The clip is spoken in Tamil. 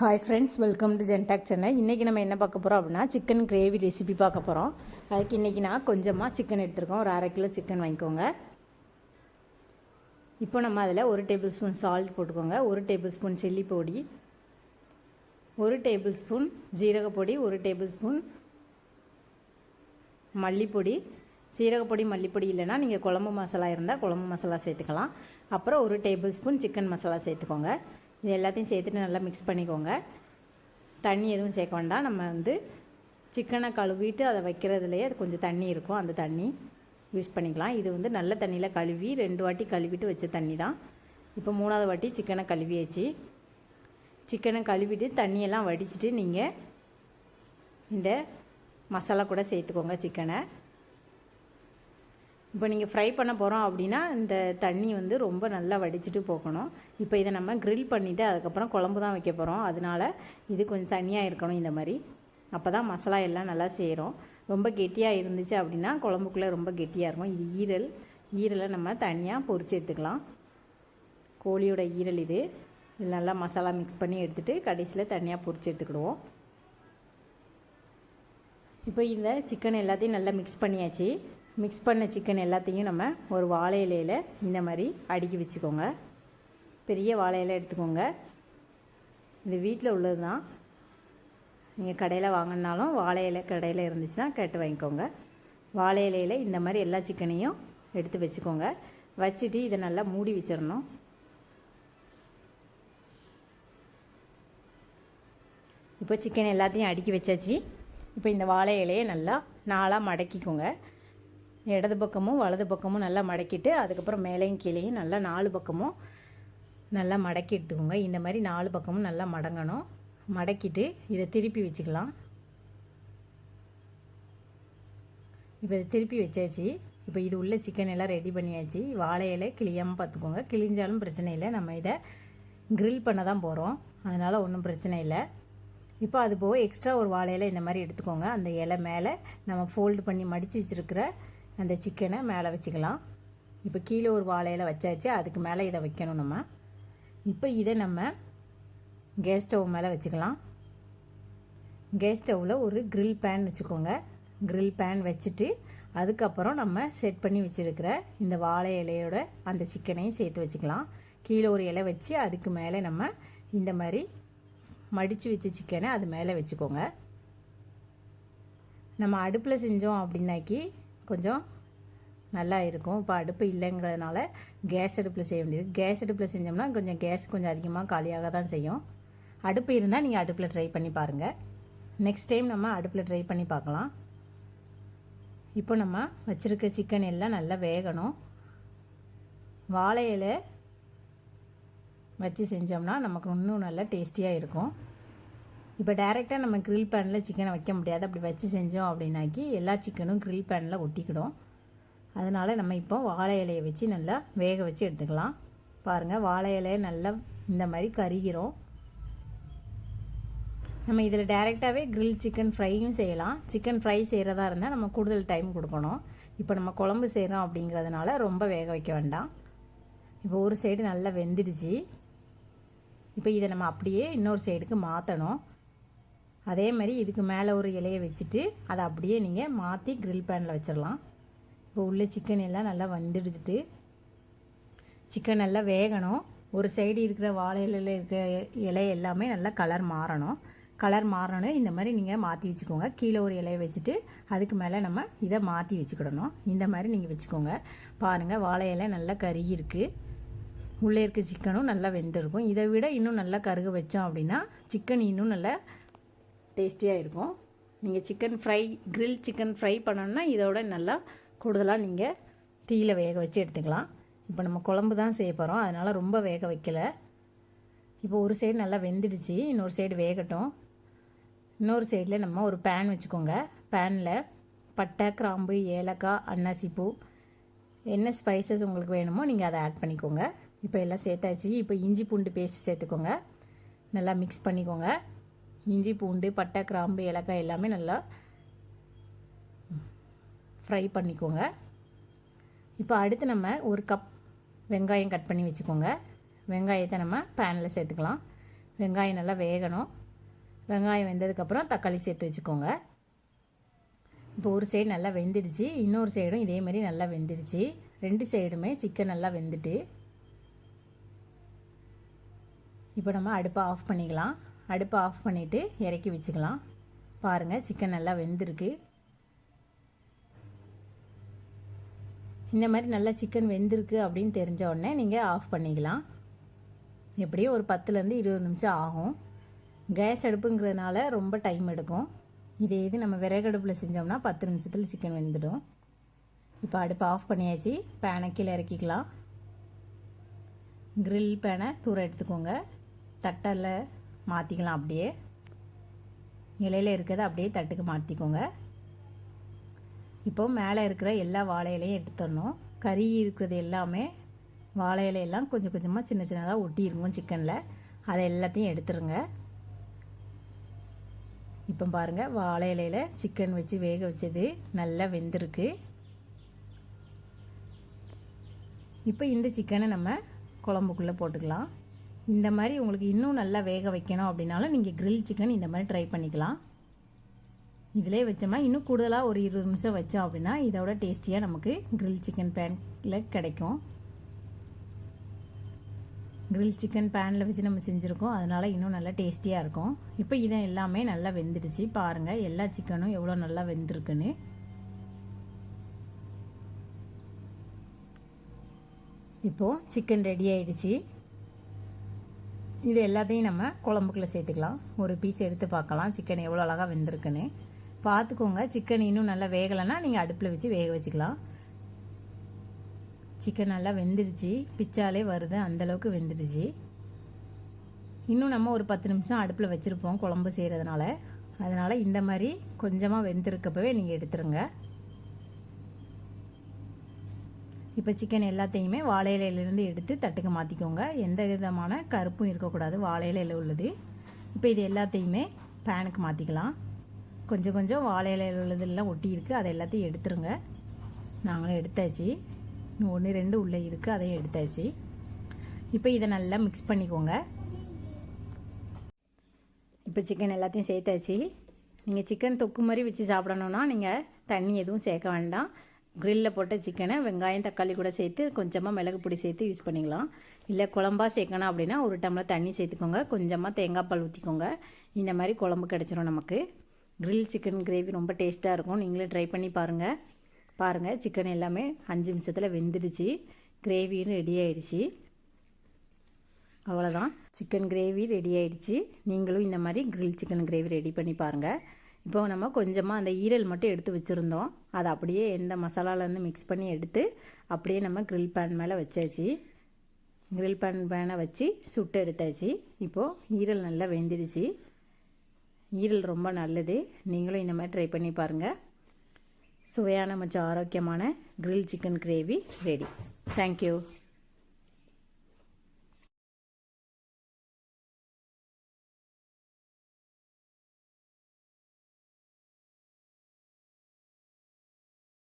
ஹாய் ஃப்ரெண்ட்ஸ் வெல்கம் டு ஜென்டாக் சென்னை இன்றைக்கி நம்ம என்ன பார்க்க போகிறோம் அப்படின்னா சிக்கன் கிரேவி ரெசிபி பார்க்க போகிறோம் அதுக்கு இன்றைக்கி நான் கொஞ்சமாக சிக்கன் எடுத்துருக்கோம். ஒரு அரை கிலோ சிக்கன் வாங்கிக்கோங்க. இப்போ நம்ம அதில் ஒரு டேபிள் ஸ்பூன் சால்ட் போட்டுக்கோங்க. ஒரு டேபிள் ஸ்பூன் சில்லி பொடி. ஒரு டேபிள் ஸ்பூன் ஜீரகப்பொடி ஒரு டேபிள் ஸ்பூன் மல்லிப்பொடி சீரகப்பொடி மல்லிப்பொடி இல்லைன்னா நீங்கள் குழம்பு மசாலா இருந்தால் குழம்பு மசாலா சேர்த்துக்கலாம். அப்புறம் ஒரு டேபிள் ஸ்பூன் சிக்கன் மசாலா சேர்த்துக்கோங்க. இது எல்லாத்தையும் சேர்த்துட்டு நல்லா மிக்ஸ் பண்ணிக்கோங்க. தண்ணி எதுவும் சேர்க்க வேண்டாம். நம்ம வந்து சிக்கனை கழுவிட்டு அதை வைக்கிறதுலையே அது கொஞ்சம் தண்ணி இருக்கும். அந்த தண்ணி யூஸ் பண்ணிக்கலாம். இது வந்து நல்ல தண்ணியில் கழுவி ரெண்டு வாட்டி கழுவிட்டு வச்ச தண்ணி தான். இப்போ மூணாவது வாட்டி சிக்கனை கழுவியாச்சு. சிக்கனை கழுவிட்டு தண்ணியெல்லாம் வடிச்சிட்டு நீங்கள் இந்த மசாலா கூட சேர்த்துக்கோங்க சிக்கனை இப்போ நீங்கள் ஃப்ரை பண்ண போகிறோம் அப்படின்னா இந்த தண்ணி வந்து ரொம்ப நல்லா வடிச்சிட்டு போகணும். இப்போ இதை நம்ம க்ரில் பண்ணிவிட்டு அதுக்கப்புறம் குழம்பு தான் வைக்க போகிறோம் அதனால இது கொஞ்சம் தனியாக இருக்கணும் இந்த மாதிரி. அப்போ தான் மசாலா எல்லாம் நல்லா செய்கிறோம் ரொம்ப கெட்டியாக இருந்துச்சு அப்படின்னா குழம்புக்குள்ளே ரொம்ப கெட்டியாக இருக்கும். இது ஈரல். ஈரலை நம்ம தனியாக பொறிச்சு எடுத்துக்கலாம். கோழியோட ஈரல் இது. இது நல்லா மசாலா மிக்ஸ் பண்ணி எடுத்துகிட்டு கடைசியில் தனியாக பொறிச்சு எடுத்துக்கிடுவோம். இப்போ இந்த சிக்கன் எல்லாத்தையும் நல்லா மிக்ஸ் பண்ணியாச்சு. மிக்ஸ் பண்ண சிக்கன் எல்லாத்தையும் நம்ம ஒரு வாழை இலையில் இந்த மாதிரி அடுக்கி வச்சுக்கோங்க. பெரிய வாழை இலை எடுத்துக்கோங்க. இது வீட்டில் உள்ளது தான் நீங்கள் கடையில் வாங்கினாலும் வாழை இலை கடையில் இருந்துச்சுன்னா கேட்டு வாங்கிக்கோங்க. வாழை இலையில் இந்த மாதிரி எல்லா சிக்கனையும் எடுத்து வச்சுக்கோங்க. வச்சுட்டு இதை நல்லா மூடி வச்சிடணும். இப்போ சிக்கன் எல்லாத்தையும் அடுக்கி வச்சாச்சு. இப்போ இந்த வாழை இலையை நல்லா நாளாக மடக்கிக்கோங்க. இடது பக்கமும் வலது பக்கமும் நல்லா மடக்கிட்டு அதுக்கப்புறம் மேலேயும் கீழேயும் நல்லா நாலு பக்கமும் நல்லா மடக்கி எடுத்துக்கோங்க. இந்த மாதிரி நாலு பக்கமும் நல்லா மடங்கணும். மடக்கிட்டு இதை திருப்பி வச்சுக்கலாம். இப்போ இதை திருப்பி வச்சாச்சு. இப்போ இது உள்ள சிக்கன் எல்லாம் ரெடி பண்ணியாச்சு. வாழை இலை கிளியாமல் பார்த்துக்கோங்க. கிழிஞ்சாலும் பிரச்சனை இல்லை. நம்ம இதை க்ரில் பண்ண தான் போகிறோம் அதனால் ஒன்றும் பிரச்சனை இல்லை. இப்போ அது போக எக்ஸ்ட்ரா ஒரு வாழை இலை இந்த மாதிரி எடுத்துக்கோங்க. அந்த இலை மேலே நம்ம ஃபோல்டு பண்ணி மடித்து வச்சுருக்கிற அந்த சிக்கனை மேலே வச்சுக்கலாம். இப்போ கீழே ஒரு வாழை இலை வச்சாச்சு அதுக்கு மேலே இதை வைக்கணும் நம்ம. இப்போ இதை நம்ம கேஸ் ஸ்டவ் மேலே வச்சுக்கலாம். கேஸ் ஸ்டவ்வில் ஒரு க்ரில் பேன் வச்சுக்கோங்க. க்ரில் பேன் வச்சுட்டு அதுக்கப்புறம் நம்ம செட் பண்ணி வச்சுருக்கிற இந்த வாழை இலையோட அந்த சிக்கனையும் சேர்த்து வச்சுக்கலாம். கீழே ஒரு இலை வச்சு அதுக்கு மேலே நம்ம இந்த மாதிரி மடித்து வச்ச சிக்கனை அது மேலே வச்சுக்கோங்க. நம்ம அடுப்பில் செஞ்சோம் அப்படின்னாக்கி கொஞ்சம் நல்லா இருக்கும் இப்போ அடுப்பு இல்லைங்கிறதுனால கேஸ் அடுப்பில் செய்ய வேண்டியது. கேஸ் அடுப்பில் செஞ்சோம்னா கொஞ்சம் கேஸ் கொஞ்சம் அதிகமாக காலியாக தான் செய்யும். அடுப்பு இருந்தால் நீங்கள் அடுப்பில் ட்ரை பண்ணி பாருங்கள் நெக்ஸ்ட் டைம் நம்ம அடுப்பில் ட்ரை பண்ணி பார்க்கலாம். இப்போ நம்ம வச்சுருக்க சிக்கன் எல்லாம் நல்லா வேகணும். வாழை இலை வச்சு செஞ்சோம்னா நமக்கு இன்னும் நல்லா டேஸ்டியாக இருக்கும். இப்போ டைரெக்டாக நம்ம க்ரில் பேனில் சிக்கனை வைக்க முடியாது. அப்படி வச்சு செஞ்சோம் அப்படின்னாக்கி எல்லா சிக்கனும் க்ரில் பேனில் ஒட்டிக்கிடும். அதனால் நம்ம இப்போ வாழை இலையை வச்சு நல்லா வேக வச்சு எடுத்துக்கலாம். பாருங்கள் வாழை இலையை நல்லா இந்த மாதிரி கருகிறோம். நம்ம இதில் டைரெக்டாகவே க்ரில் சிக்கன் ஃப்ரையும் செய்யலாம். சிக்கன் ஃப்ரை செய்கிறதா இருந்தால் நம்ம கூடுதல் டைம் கொடுக்கணும். இப்போ நம்ம குழம்பு செய்கிறோம் அப்படிங்கிறதுனால ரொம்ப வேக வைக்க வேண்டாம். இப்போ ஒரு சைடு நல்லா வெந்துடுச்சு. இப்போ இதை நம்ம அப்படியே இன்னொரு சைடுக்கு மாற்றணும் அதே மாதிரி இதுக்கு மேலே ஒரு இலையை வச்சுட்டு அதை அப்படியே நீங்கள் மாற்றி க்ரில் பேனில் வச்சிடலாம். இப்போ உள்ள சிக்கன் எல்லாம் நல்லா வந்துடுச்சுட்டு சிக்கன் நல்லா வேகணும். ஒரு சைடு இருக்கிற வாழை இலையில் இருக்கிற இலை எல்லாமே நல்லா கலர் மாறணும். கலர் மாறணும் இந்த மாதிரி நீங்கள் மாற்றி வச்சுக்கோங்க. கீழே ஒரு இலையை வச்சுட்டு அதுக்கு மேலே நம்ம இதை மாற்றி வச்சுக்கிடணும். இந்த மாதிரி நீங்கள் வச்சுக்கோங்க. பாருங்கள் வாழை இலை நல்லா கருகி இருக்குது உள்ளே இருக்க சிக்கனும் நல்லா வெந்திருக்கும். இதை விட இன்னும் நல்லா கருக வச்சோம் அப்படின்னா சிக்கன் இன்னும் நல்லா டேஸ்டியாக இருக்கும் நீங்கள் chicken fry grill chicken fry பண்ணணுன்னா இதோட நல்லா கூடுதலாக நீங்கள் தீயில வேக வச்சு எடுத்துக்கலாம். இப்போ நம்ம குழம்பு தான் செய்ய போகிறோம் அதனால் ரொம்ப வேக வைக்கல. இப்போ ஒரு சைடு நல்லா வெந்துடுச்சு. இன்னொரு சைடு வேகட்டும். இன்னொரு சைடில் நம்ம ஒரு பேன் வச்சுக்கோங்க. பேனில் பட்டை கிராம்பு ஏலக்காய் அன்னாசிப்பூ என்ன ஸ்பைசஸ் உங்களுக்கு வேணுமோ நீங்கள் அதை ஆட் பண்ணிக்கோங்க. இப்போ எல்லாம் சேர்த்தாச்சு. இப்போ இஞ்சி பூண்டு பேஸ்ட் சேர்த்துக்கோங்க. நல்லா மிக்ஸ் பண்ணிக்கோங்க. இஞ்சி பூண்டு பட்டை கிராம்பு ஏலக்காய் எல்லாமே நல்லா ஃப்ரை பண்ணிக்கோங்க. இப்போ அடுத்து நம்ம ஒரு கப் வெங்காயம் கட் பண்ணி வச்சுக்கோங்க. வெங்காயத்தை நம்ம பேனில் சேர்த்துக்கலாம். வெங்காயம் நல்லா வேகணும். வெங்காயம் வெந்ததுக்கப்புறம் தக்காளி சேர்த்து வச்சுக்கோங்க. இப்போ ஒரு சைடு நல்லா வெந்துடுச்சு. இன்னொரு சைடும் இதே மாதிரி நல்லா வெந்துடுச்சு. ரெண்டு சைடுமே சிக்கன் நல்லா வெந்துட்டு இப்போ நம்ம அடுப்பை ஆஃப் பண்ணிக்கலாம். அடுப்பை ஆஃப் பண்ணிவிட்டு இறக்கி வச்சுக்கலாம். பாருங்கள் சிக்கன் நல்லா வெந்திருக்கு. இந்த மாதிரி நல்லா சிக்கன் வெந்திருக்கு அப்படின்னு தெரிஞ்ச உடனே நீங்கள் ஆஃப் பண்ணிக்கலாம். எப்படியும் ஒரு பத்துலேருந்து இருபது நிமிஷம் ஆகும். கேஸ் அடுப்புங்கிறதுனால ரொம்ப டைம் எடுக்கும். இதே இது நம்ம விறகடுப்பில் செஞ்சோம்னா பத்து நிமிஷத்தில் சிக்கன் வெந்துடும். இப்போ அடுப்பை ஆஃப் பண்ணியாச்சு. பேனை கீழே இறக்கிக்கலாம். க்ரில் பேனை தூரம் எடுத்துக்கோங்க. தட்டலை மாற்றிக்கலாம் அப்படியே. இலையில் இருக்கிறத அப்படியே தட்டுக்கு மாற்றிக்கோங்க இப்போ மேலே இருக்கிற எல்லா வாழை இலையும் எடுத்துடணும். கறி இருக்கிறது எல்லாமே வாழை இலையெல்லாம் கொஞ்சம் கொஞ்சமாக சின்ன சின்னதாக ஒட்டியிருக்கும் சிக்கனில். அதை எல்லாத்தையும் எடுத்துருங்க. இப்போ பாருங்கள் வாழை இலையில் சிக்கன் வச்சு வேக வச்சது நல்லா வெந்திருக்கு. இப்போ இந்த சிக்கனை நம்ம குழம்புக்குள்ளே போட்டுக்கலாம். இந்த மாதிரி உங்களுக்கு இன்னும் நல்லா வேக வைக்கணும் அப்படின்னாலும் நீங்கள் க்ரில் சிக்கன் இந்த மாதிரி ட்ரை பண்ணிக்கலாம். இதிலே வச்சோம்னா இன்னும் கூடுதலாக ஒரு இருபது நிமிஷம் வச்சோம் அப்படின்னா இதோட டேஸ்டியாக நமக்கு க்ரில் சிக்கன் பேனில் கிடைக்கும். க்ரில் சிக்கன் பேனில் வச்சு நம்ம செஞ்சுருக்கோம். அதனால் இன்னும் நல்லா டேஸ்டியாக இருக்கும். இப்போ இதை எல்லாமே நல்லா வெந்துடுச்சு. பாருங்கள் எல்லா சிக்கனும் எவ்வளோ நல்லா வெந்திருக்குன்னு. இப்போது சிக்கன் ரெடி ஆயிடுச்சு. இது எல்லாத்தையும் நம்ம குழம்புக்குள்ளே சேர்த்துக்கலாம். ஒரு பீஸ் எடுத்து பார்க்கலாம். சிக்கன் எவ்வளோ அழகாக வெந்திருக்குன்னு. பார்த்துக்கோங்க. சிக்கன் இன்னும் நல்லா வேகலைன்னா நீங்கள் அடுப்பில் வச்சு வேக வச்சுக்கலாம். சிக்கன் நல்லா வெந்துடுச்சு பிச்சாலே வருது. அந்தளவுக்கு வெந்துடுச்சு இன்னும் நம்ம ஒரு பத்து நிமிஷம் அடுப்பில் வச்சுருப்போம் குழம்பு செய்கிறதுனால அதனால் இந்த மாதிரி கொஞ்சமாக வெந்திருக்கப்பவே நீங்கள் எடுத்துருங்க. இப்போ சிக்கன் எல்லாத்தையுமே வாழை இலையிலேருந்து எடுத்து தட்டுக்கு மாற்றிக்கோங்க எந்த விதமான கருப்பும் இருக்கக்கூடாது. வாழை இலையில் உள்ளது. இப்போ இது எல்லாத்தையுமே பேனுக்கு மாற்றிக்கலாம் கொஞ்சம் கொஞ்சம் வாழை இலையில் உள்ளதெல்லாம் ஒட்டி இருக்குது அதை எல்லாத்தையும் எடுத்துருங்க. நாங்களும் எடுத்தாச்சு. இன்னும் ஒன்று ரெண்டு உள்ளே இருக்குது அதையும் எடுத்தாச்சு. இப்போ இதை நல்லா மிக்ஸ் பண்ணிக்கோங்க. இப்போ சிக்கன் எல்லாத்தையும் சேர்த்தாச்சு. நீங்கள் சிக்கன் தொக்கு மாதிரி வச்சு சாப்பிடணுன்னா நீங்கள் தண்ணி எதுவும் சேர்க்க வேண்டாம். க்ரில்லில் போட்ட சிக்கனை வெங்காயம் தக்காளி கூட சேர்த்து கொஞ்சமாக மிளகு பொடி சேர்த்து யூஸ் பண்ணிக்கலாம். இல்லை குழம்பா சேர்க்கணும் அப்படின்னா ஒரு டம்ளர் தண்ணி சேர்த்துக்கோங்க. கொஞ்சமாக தேங்காய் பால் ஊற்றிக்கோங்க இந்த மாதிரி குழம்பு கிடச்சிரும் நமக்கு. க்ரில் சிக்கன் கிரேவி ரொம்ப டேஸ்ட்டாக இருக்கும். நீங்களே ட்ரை பண்ணி பாருங்கள் பாருங்கள் சிக்கன் எல்லாமே அஞ்சு நிமிஷத்தில் வெந்துடுச்சு. கிரேவியும் ரெடி ஆயிடுச்சு. அவ்வளோதான் சிக்கன் கிரேவி ரெடி ஆகிடுச்சி நீங்களும் இந்த மாதிரி கிரில் சிக்கன் கிரேவி ரெடி பண்ணி பாருங்கள் இப்போ நம்ம கொஞ்சமாக அந்த ஈரல் மட்டும் எடுத்து வச்சுருந்தோம். அதை அப்படியே எந்த மசாலாலேருந்து மிக்ஸ் பண்ணி எடுத்து அப்படியே நம்ம க்ரில் பேன் மேலே வச்சாச்சு. க்ரில் பேன் பேனை வச்சு சுட்டு எடுத்தாச்சு. இப்போது ஈரல் நல்லா வெந்துடுச்சு. ஈரல் ரொம்ப நல்லது. நீங்களும் இந்த மாதிரி ட்ரை பண்ணி பாருங்கள் சுவையான மற்றும் ஆரோக்கியமான grill chicken gravy ready thank you